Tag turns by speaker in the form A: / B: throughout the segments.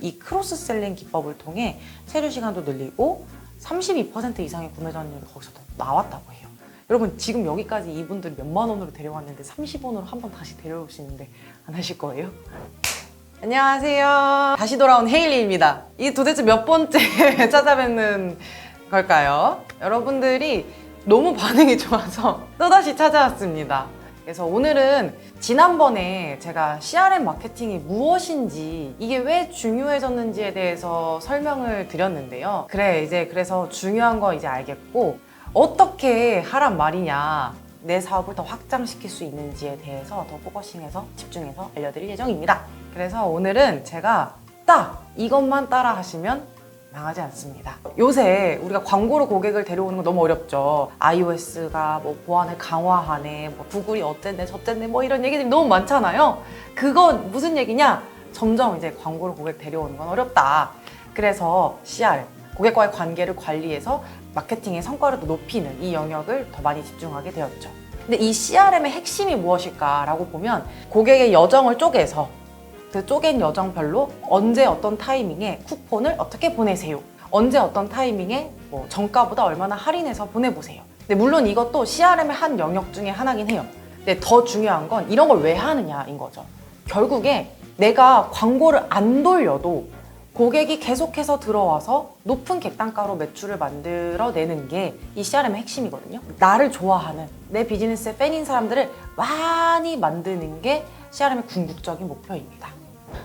A: 이 크로스셀링 기법을 통해 체류 시간도 늘리고 32% 이상의 구매 전율이 거기서 더 나왔다고 해요. 여러분 지금 여기까지 이분들 몇만 원으로 데려왔는데 30원으로 한 번 다시 데려올 수 있는데 안 하실 거예요? 안녕하세요. 다시 돌아온 헤일리입니다. 이게 도대체 몇 번째 찾아뵙는 걸까요? 여러분들이 너무 반응이 좋아서 또다시 찾아왔습니다. 그래서 오늘은 지난번에 제가 CRM 마케팅이 무엇인지 이게 왜 중요해졌는지에 대해서 설명을 드렸는데요. 그래, 이제 그래서 중요한 거 이제 알겠고 어떻게 하란 말이냐. 내 사업을 더 확장시킬 수 있는지에 대해서 더 포커싱해서 집중해서 알려드릴 예정입니다. 그래서 오늘은 제가 딱 이것만 따라 하시면 망하지 않습니다. 요새 우리가 광고로 고객을 데려오는 거 너무 어렵죠. iOS가 뭐 보안을 강화하네, 뭐 구글이 어쨌네, 저쨌네, 뭐 이런 얘기들이 너무 많잖아요. 그건 무슨 얘기냐? 점점 이제 광고로 고객 데려오는 건 어렵다. 그래서 CR, 고객과의 관계를 관리해서 마케팅의 성과를 더 높이는 이 영역을 더 많이 집중하게 되었죠. 근데 이 CRM의 핵심이 무엇일까라고 보면 고객의 여정을 쪼개서 그 쪼갠 여정별로 언제 어떤 타이밍에 쿠폰을 어떻게 보내세요. 언제 어떤 타이밍에 뭐 정가보다 얼마나 할인해서 보내보세요. 근데 물론 이것도 CRM의 한 영역 중에 하나긴 해요. 근데 더 중요한 건 이런 걸 왜 하느냐인 거죠. 결국에 내가 광고를 안 돌려도 고객이 계속해서 들어와서 높은 객단가로 매출을 만들어내는 게 이 CRM의 핵심이거든요. 나를 좋아하는 내 비즈니스의 팬인 사람들을 많이 만드는 게 CRM의 궁극적인 목표입니다.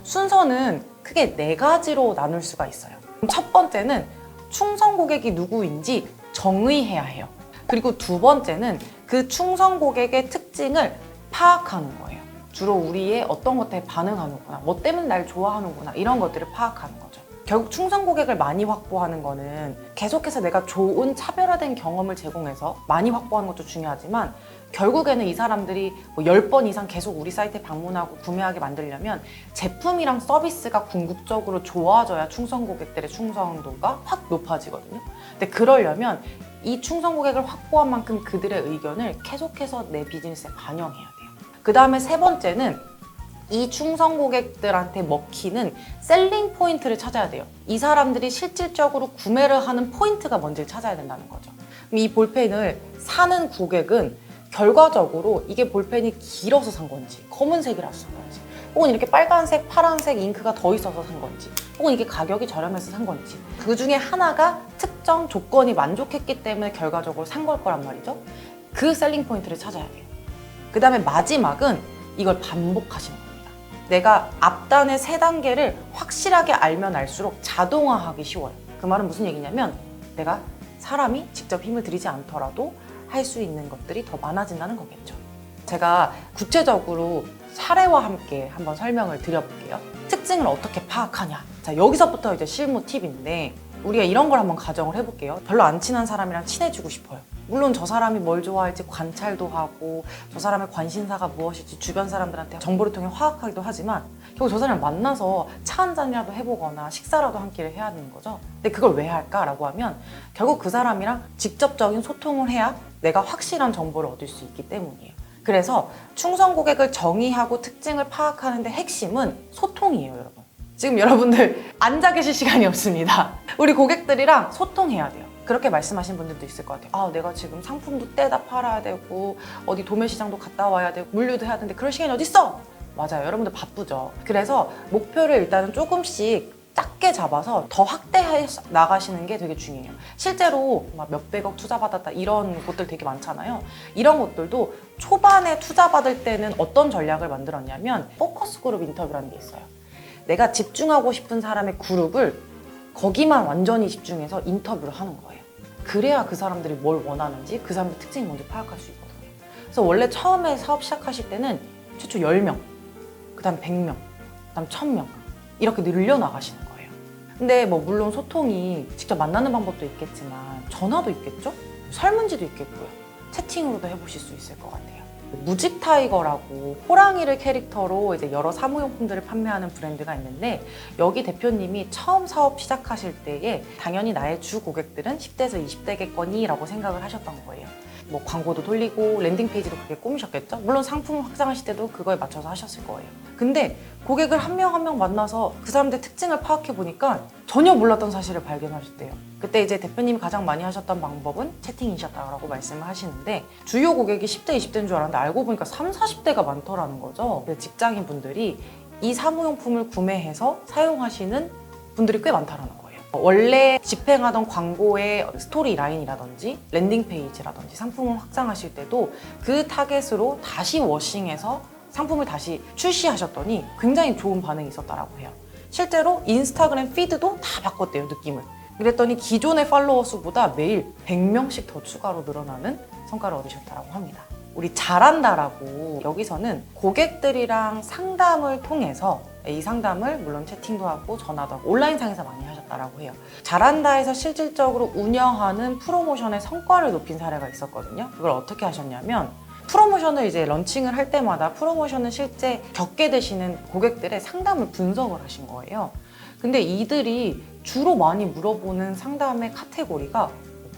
A: 순서는 크게 네 가지로 나눌 수가 있어요. 첫 번째는 충성 고객이 누구인지 정의해야 해요. 그리고 두 번째는 그 충성 고객의 특징을 파악하는 거예요. 주로 우리의 어떤 것에 반응하는구나, 뭐 때문에 날 좋아하는구나, 이런 것들을 파악하는 거죠. 결국 충성 고객을 많이 확보하는 거는 계속해서 내가 좋은 차별화된 경험을 제공해서 많이 확보하는 것도 중요하지만 결국에는 이 사람들이 뭐 10번 이상 계속 우리 사이트에 방문하고 구매하게 만들려면 제품이랑 서비스가 궁극적으로 좋아져야 충성 고객들의 충성도가 확 높아지거든요. 근데 그러려면 이 충성 고객을 확보한 만큼 그들의 의견을 계속해서 내 비즈니스에 반영해야 돼요. 그 다음에 세 번째는 이 충성 고객들한테 먹히는 셀링 포인트를 찾아야 돼요. 이 사람들이 실질적으로 구매를 하는 포인트가 뭔지를 찾아야 된다는 거죠. 이 볼펜을 사는 고객은 결과적으로 이게 볼펜이 길어서 산 건지, 검은색이라서 산 건지, 혹은 이렇게 빨간색, 파란색 잉크가 더 있어서 산 건지, 혹은 이게 가격이 저렴해서 산 건지, 그 중에 하나가 특정 조건이 만족했기 때문에 결과적으로 산 걸 거란 말이죠. 그 셀링 포인트를 찾아야 돼요. 그 다음에 마지막은 이걸 반복하시는 겁니다. 내가 앞단의 세 단계를 확실하게 알면 알수록 자동화하기 쉬워요. 그 말은 무슨 얘기냐면 내가 사람이 직접 힘을 들이지 않더라도 할 수 있는 것들이 더 많아진다는 거겠죠. 제가 구체적으로 사례와 함께 한번 설명을 드려볼게요. 특징을 어떻게 파악하냐. 자, 여기서부터 이제 실무 팁인데 우리가 이런 걸 한번 가정을 해볼게요. 별로 안 친한 사람이랑 친해지고 싶어요. 물론 저 사람이 뭘 좋아할지 관찰도 하고 저 사람의 관심사가 무엇일지 주변 사람들한테 정보를 통해 파악하기도 하지만 결국 저 사람을 만나서 차 한 잔이라도 해보거나 식사라도 한 끼를 해야 되는 거죠. 근데 그걸 왜 할까라고 하면 결국 그 사람이랑 직접적인 소통을 해야 내가 확실한 정보를 얻을 수 있기 때문이에요. 그래서 충성 고객을 정의하고 특징을 파악하는데 핵심은 소통이에요, 여러분. 지금 여러분들 앉아 계실 시간이 없습니다. 우리 고객들이랑 소통해야 돼요. 그렇게 말씀하신 분들도 있을 것 같아요. 아, 내가 지금 상품도 떼다 팔아야 되고 어디 도매 시장도 갔다 와야 되고 물류도 해야 되는데 그럴 시간이 어디 있어? 맞아요. 여러분들 바쁘죠. 그래서 목표를 일단은 조금씩 작게 잡아서 더 확대해 나가시는 게 되게 중요해요. 실제로 막 몇백억 투자받았다 이런 곳들 되게 많잖아요. 이런 것들도 초반에 투자받을 때는 어떤 전략을 만들었냐면 포커스 그룹 인터뷰라는 게 있어요. 내가 집중하고 싶은 사람의 그룹을 거기만 완전히 집중해서 인터뷰를 하는 거예요. 그래야 그 사람들이 뭘 원하는지 그 사람의 특징이 뭔지 파악할 수 있거든요. 그래서 원래 처음에 사업 시작하실 때는 최초 10명, 그 다음 100명, 그 다음 1000명 이렇게 늘려나가시는 거예요. 근데 뭐 물론 소통이 직접 만나는 방법도 있겠지만 전화도 있겠죠? 설문지도 있겠고요. 채팅으로도 해보실 수 있을 것 같아요. 무직 타이거라고 호랑이를 캐릭터로 이제 여러 사무용품들을 판매하는 브랜드가 있는데 여기 대표님이 처음 사업 시작하실 때에 당연히 나의 주 고객들은 10대에서 20대겠거니라고 생각을 하셨던 거예요. 뭐 광고도 돌리고 랜딩 페이지도 그렇게 꾸미셨겠죠? 물론 상품 확장하실 때도 그거에 맞춰서 하셨을 거예요. 근데 고객을 한명 한 명 만나서 그 사람들의 특징을 파악해 보니까 전혀 몰랐던 사실을 발견하셨대요. 그때 이제 대표님이 가장 많이 하셨던 방법은 채팅이셨다고 말씀을 하시는데 주요 고객이 10대, 20대인 줄 알았는데 알고 보니까 3, 40대가 많더라는 거죠. 직장인 분들이 이 사무용품을 구매해서 사용하시는 분들이 꽤 많다라는 거예요. 원래 집행하던 광고의 스토리 라인이라든지 랜딩 페이지라든지 상품을 확장하실 때도 그 타겟으로 다시 워싱해서 상품을 다시 출시하셨더니 굉장히 좋은 반응이 있었다라고 해요. 실제로 인스타그램 피드도 다 바꿨대요, 느낌을. 그랬더니 기존의 팔로워 수보다 매일 100명씩 더 추가로 늘어나는 성과를 얻으셨다고 합니다. 우리 잘한다라고 여기서는 고객들이랑 상담을 통해서 이 상담을 물론 채팅도 하고 전화도 하고 온라인상에서 많이 하셨다라고 해요. 잘한다에서 실질적으로 운영하는 프로모션의 성과를 높인 사례가 있었거든요. 그걸 어떻게 하셨냐면 프로모션을 이제 런칭을 할 때마다 프로모션을 실제 겪게 되시는 고객들의 상담을 분석을 하신 거예요. 근데 이들이 주로 많이 물어보는 상담의 카테고리가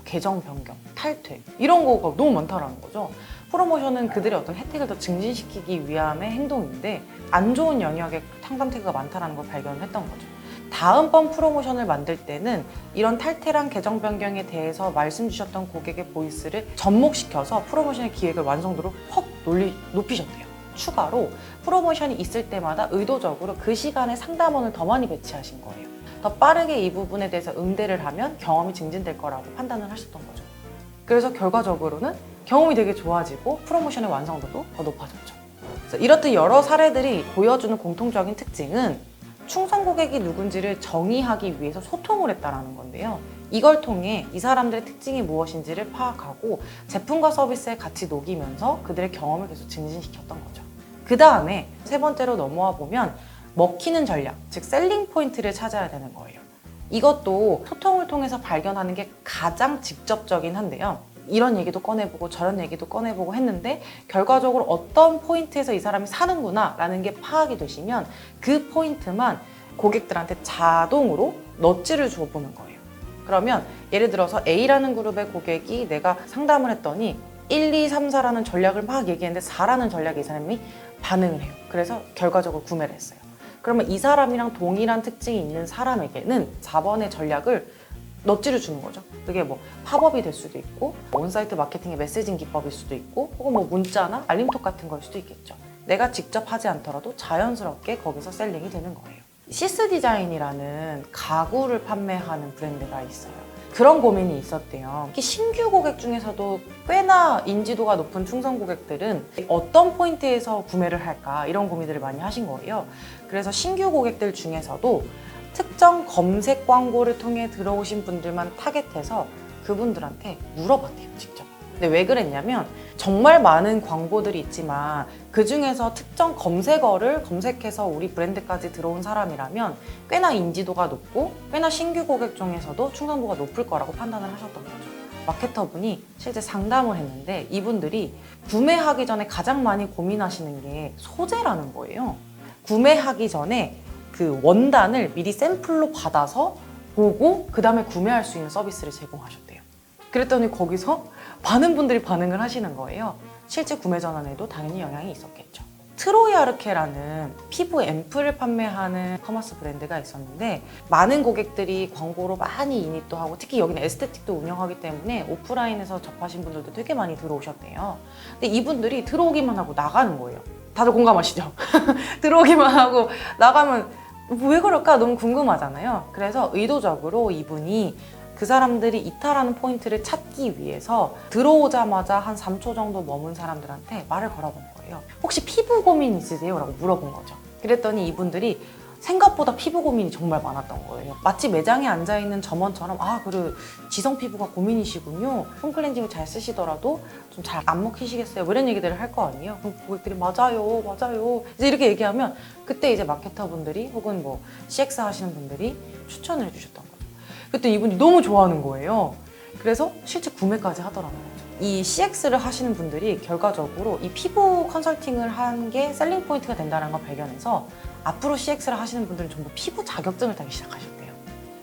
A: 계정 변경, 탈퇴 이런 거가 너무 많다라는 거죠. 프로모션은 그들의 어떤 혜택을 더 증진시키기 위함의 행동인데 안 좋은 영역에 상담 태그가 많다라는 걸 발견했던 거죠. 다음번 프로모션을 만들 때는 이런 탈퇴랑 계정 변경에 대해서 말씀 주셨던 고객의 보이스를 접목시켜서 프로모션의 기획을 완성도를 확 높이셨대요. 추가로 프로모션이 있을 때마다 의도적으로 그 시간에 상담원을 더 많이 배치하신 거예요. 더 빠르게 이 부분에 대해서 응대를 하면 경험이 증진될 거라고 판단을 하셨던 거죠. 그래서 결과적으로는 경험이 되게 좋아지고 프로모션의 완성도도 더 높아졌죠. 이렇듯 여러 사례들이 보여주는 공통적인 특징은 충성 고객이 누군지를 정의하기 위해서 소통을 했다라는 건데요. 이걸 통해 이 사람들의 특징이 무엇인지를 파악하고 제품과 서비스에 같이 녹이면서 그들의 경험을 계속 증진시켰던 거죠. 그 다음에 세 번째로 넘어와 보면 먹히는 전략, 즉 셀링 포인트를 찾아야 되는 거예요. 이것도 소통을 통해서 발견하는 게 가장 직접적인 한데요. 이런 얘기도 꺼내보고 저런 얘기도 꺼내보고 했는데 결과적으로 어떤 포인트에서 이 사람이 사는구나 라는 게 파악이 되시면 그 포인트만 고객들한테 자동으로 넛지를 줘보는 거예요. 그러면 예를 들어서 A라는 그룹의 고객이 내가 상담을 했더니 1, 2, 3, 4라는 전략을 막 얘기했는데 4라는 전략에 이 사람이 반응을 해요. 그래서 결과적으로 구매를 했어요. 그러면 이 사람이랑 동일한 특징이 있는 사람에게는 4번의 전략을 넛지를 주는 거죠. 그게 뭐 팝업이 될 수도 있고 온사이트 마케팅의 메시징 기법일 수도 있고 혹은 뭐 문자나 알림톡 같은 걸 수도 있겠죠. 내가 직접 하지 않더라도 자연스럽게 거기서 셀링이 되는 거예요. 시스 디자인이라는 가구를 판매하는 브랜드가 있어요. 그런 고민이 있었대요. 특히 신규 고객 중에서도 꽤나 인지도가 높은 충성 고객들은 어떤 포인트에서 구매를 할까 이런 고민들을 많이 하신 거예요. 그래서 신규 고객들 중에서도 특정 검색 광고를 통해 들어오신 분들만 타겟해서 그분들한테 물어봤대요, 직접. 근데 왜 그랬냐면 정말 많은 광고들이 있지만 그 중에서 특정 검색어를 검색해서 우리 브랜드까지 들어온 사람이라면 꽤나 인지도가 높고 꽤나 신규 고객 중에서도 충성도가 높을 거라고 판단을 하셨던 거죠. 마케터분이 실제 상담을 했는데 이분들이 구매하기 전에 가장 많이 고민하시는 게 소재라는 거예요. 구매하기 전에 그 원단을 미리 샘플로 받아서 보고 그 다음에 구매할 수 있는 서비스를 제공하셨대요. 그랬더니 거기서 많은 분들이 반응을 하시는 거예요. 실제 구매 전환에도 당연히 영향이 있었겠죠. 트로이아르케라는 피부 앰플을 판매하는 커머스 브랜드가 있었는데 많은 고객들이 광고로 많이 이닛도 하고 특히 여기는 에스테틱도 운영하기 때문에 오프라인에서 접하신 분들도 되게 많이 들어오셨대요. 근데 이분들이 들어오기만 하고 나가는 거예요. 다들 공감하시죠? 들어오기만 하고 나가면 왜 그럴까 너무 궁금하잖아요. 그래서 의도적으로 이분이 그 사람들이 이탈하는 포인트를 찾기 위해서 들어오자마자 한 3초 정도 머문 사람들한테 말을 걸어본 거예요. 혹시 피부 고민 있으세요? 라고 물어본 거죠. 그랬더니 이분들이 생각보다 피부 고민이 정말 많았던 거예요. 마치 매장에 앉아있는 점원처럼 아, 그래, 지성 피부가 고민이시군요. 폼클렌징을 잘 쓰시더라도 좀 잘 안 먹히시겠어요? 뭐 이런 얘기들을 할 거 아니에요. 그럼 고객들이 맞아요, 맞아요. 이제 이렇게 얘기하면 그때 이제 마케터 분들이 혹은 뭐 CX 하시는 분들이 추천을 해주셨던 거죠. 그때 이분이 너무 좋아하는 거예요. 그래서 실제 구매까지 하더라고요. 이 CX를 하시는 분들이 결과적으로 이 피부 컨설팅을 한 게 셀링 포인트가 된다는 걸 발견해서 앞으로 CX를 하시는 분들은 전부 피부 자격증을 따기 시작하셨대요.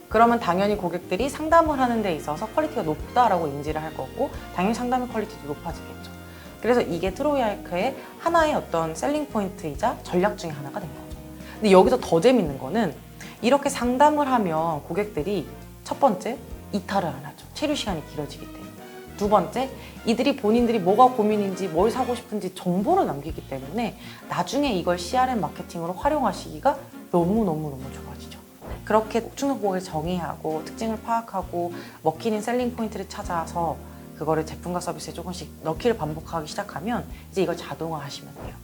A: 그러면 당연히 고객들이 상담을 하는 데 있어서 퀄리티가 높다라고 인지를 할 거고 당연히 상담의 퀄리티도 높아지겠죠. 그래서 이게 트로이아이크의 하나의 어떤 셀링 포인트이자 전략 중에 하나가 된 거죠. 근데 여기서 더 재밌는 거는 이렇게 상담을 하면 고객들이 첫 번째 이탈을 안 하죠. 체류 시간이 길어지기 때문에. 두 번째, 이들이 본인들이 뭐가 고민인지 뭘 사고 싶은지 정보를 남기기 때문에 나중에 이걸 CRM 마케팅으로 활용하시기가 너무너무너무 좋아지죠. 그렇게 충성 고객을 정의하고 특징을 파악하고 먹히는 셀링 포인트를 찾아서 그거를 제품과 서비스에 조금씩 넣기를 반복하기 시작하면 이제 이걸 자동화 하시면 돼요.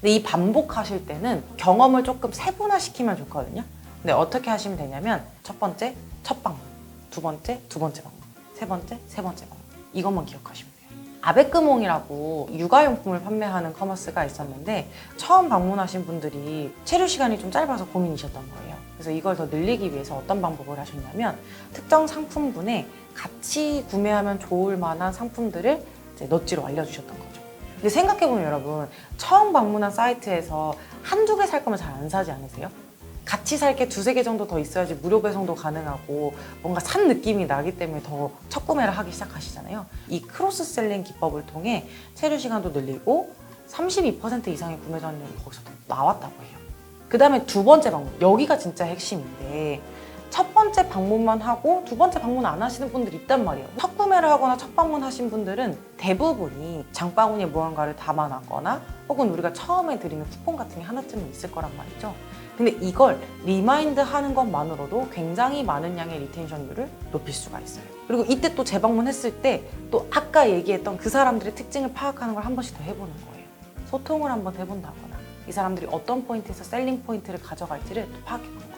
A: 근데 이 반복하실 때는 경험을 조금 세분화시키면 좋거든요. 근데 어떻게 하시면 되냐면 첫 번째 첫 방문, 두 번째 두 번째 방문, 세 번째 세 번째 방문 이것만 기억하시면 돼요. 아베크몽이라고 육아용품을 판매하는 커머스가 있었는데 처음 방문하신 분들이 체류 시간이 좀 짧아서 고민이셨던 거예요. 그래서 이걸 더 늘리기 위해서 어떤 방법을 하셨냐면 특정 상품군에 같이 구매하면 좋을 만한 상품들을 넛지로 알려주셨던 거죠. 근데 생각해보면 여러분 처음 방문한 사이트에서 한두 개 살 거면 잘 안 사지 않으세요? 같이 살 게 두세 개 정도 더 있어야지 무료 배송도 가능하고 뭔가 산 느낌이 나기 때문에 더 첫 구매를 하기 시작하시잖아요. 이 크로스 셀링 기법을 통해 체류 시간도 늘리고 32% 이상의 구매 전율이 거기서 나왔다고 해요. 그 다음에 두 번째 방문. 여기가 진짜 핵심인데 첫 번째 방문만 하고 두 번째 방문 안 하시는 분들이 있단 말이에요. 첫 구매를 하거나 첫 방문 하신 분들은 대부분이 장바구니에 무언가를 담아놨거나 혹은 우리가 처음에 드리는 쿠폰 같은 게 하나쯤은 있을 거란 말이죠. 근데 이걸 리마인드 하는 것만으로도 굉장히 많은 양의 리텐션율을 높일 수가 있어요. 그리고 이때 또 재방문했을 때 또 아까 얘기했던 그 사람들의 특징을 파악하는 걸 한 번씩 더 해보는 거예요. 소통을 한번 해본다거나 이 사람들이 어떤 포인트에서 셀링 포인트를 가져갈지를 또 파악해보는 거죠.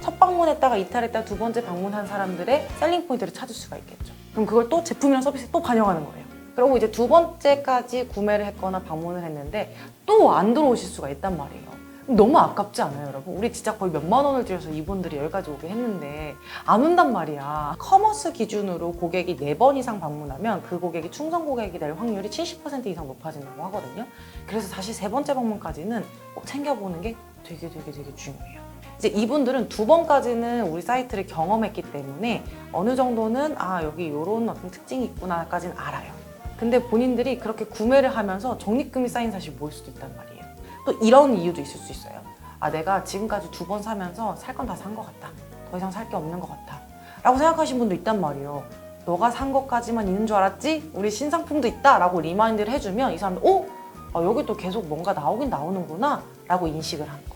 A: 첫 방문했다가 이탈했다가 두 번째 방문한 사람들의 셀링 포인트를 찾을 수가 있겠죠. 그럼 그걸 또 제품이랑 서비스에 또 반영하는 거예요. 그리고 이제 두 번째까지 구매를 했거나 방문을 했는데 또 안 들어오실 수가 있단 말이에요. 너무 아깝지 않아요, 여러분? 우리 진짜 거의 몇만 원을 들여서 이분들이 여기까지 오게 했는데 안 온단 말이야. 커머스 기준으로 고객이 네 번 이상 방문하면 그 고객이 충성 고객이 될 확률이 70% 이상 높아진다고 하거든요. 그래서 다시 세 번째 방문까지는 꼭 챙겨보는 게 되게 되게 되게 중요해요. 이제 이분들은 두 번까지는 우리 사이트를 경험했기 때문에 어느 정도는 아 여기 이런 어떤 특징이 있구나까지는 알아요. 근데 본인들이 그렇게 구매를 하면서 적립금이 쌓인 사실 모를 수도 있단 말이에요. 또 이런 이유도 있을 수 있어요. 아 내가 지금까지 두 번 사면서 살 건 다 산 것 같다. 더 이상 살 게 없는 것 같다. 라고 생각하신 분도 있단 말이에요. 너가 산 것까지만 있는 줄 알았지? 우리 신상품도 있다. 라고 리마인드를 해주면 이 사람들 어? 아, 여기 또 계속 뭔가 나오긴 나오는구나. 라고 인식을 거죠.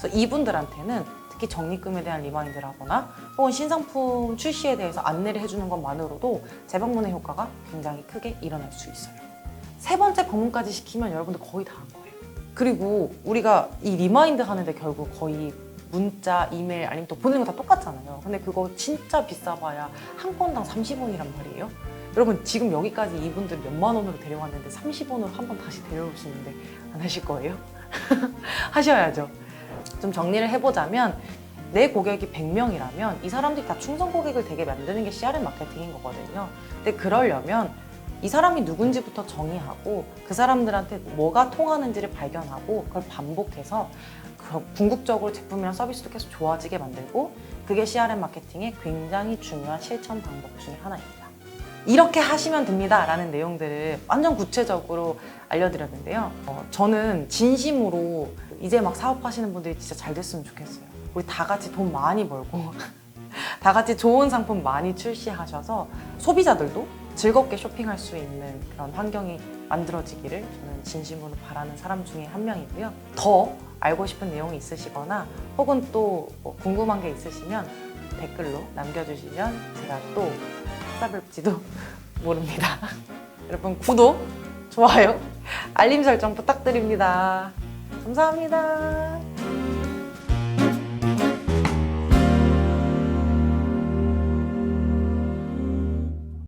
A: 그래서 이분들한테는 특히 적립금에 대한 리마인드를 하거나 혹은 신상품 출시에 대해서 안내를 해주는 것만으로도 재방문의 효과가 굉장히 크게 일어날 수 있어요. 세 번째 방문까지 시키면 여러분들 거의 다 한 거예요. 그리고 우리가 이 리마인드 하는데 결국 거의 문자, 이메일 아니면 또 보내는 거 다 똑같잖아요. 근데 그거 진짜 비싸봐야 한 건당 30원이란 말이에요. 여러분 지금 여기까지 이분들 몇만 원으로 데려왔는데 30원으로 한 번 다시 데려오시는데 안 하실 거예요? 하셔야죠. 좀 정리를 해보자면 내 고객이 100명이라면 이 사람들이 다 충성 고객을 되게 만드는 게 CRM 마케팅인 거거든요. 근데 그러려면 이 사람이 누군지부터 정의하고 그 사람들한테 뭐가 통하는지를 발견하고 그걸 반복해서 그 궁극적으로 제품이랑 서비스도 계속 좋아지게 만들고 그게 CRM 마케팅의 굉장히 중요한 실천 방법 중에 하나입니다. 이렇게 하시면 됩니다. 라는 내용들을 완전 구체적으로 알려드렸는데요. 어, 저는 진심으로 이제 막 사업하시는 분들이 진짜 잘 됐으면 좋겠어요. 우리 다 같이 돈 많이 벌고 다 같이 좋은 상품 많이 출시하셔서 소비자들도 즐겁게 쇼핑할 수 있는 그런 환경이 만들어지기를 저는 진심으로 바라는 사람 중에 한 명이고요. 더 알고 싶은 내용이 있으시거나 혹은 또 뭐 궁금한 게 있으시면 댓글로 남겨주시면 제가 또 찾아뵐지도 모릅니다. 여러분 구독, 좋아요, 알림 설정 부탁드립니다. 감사합니다.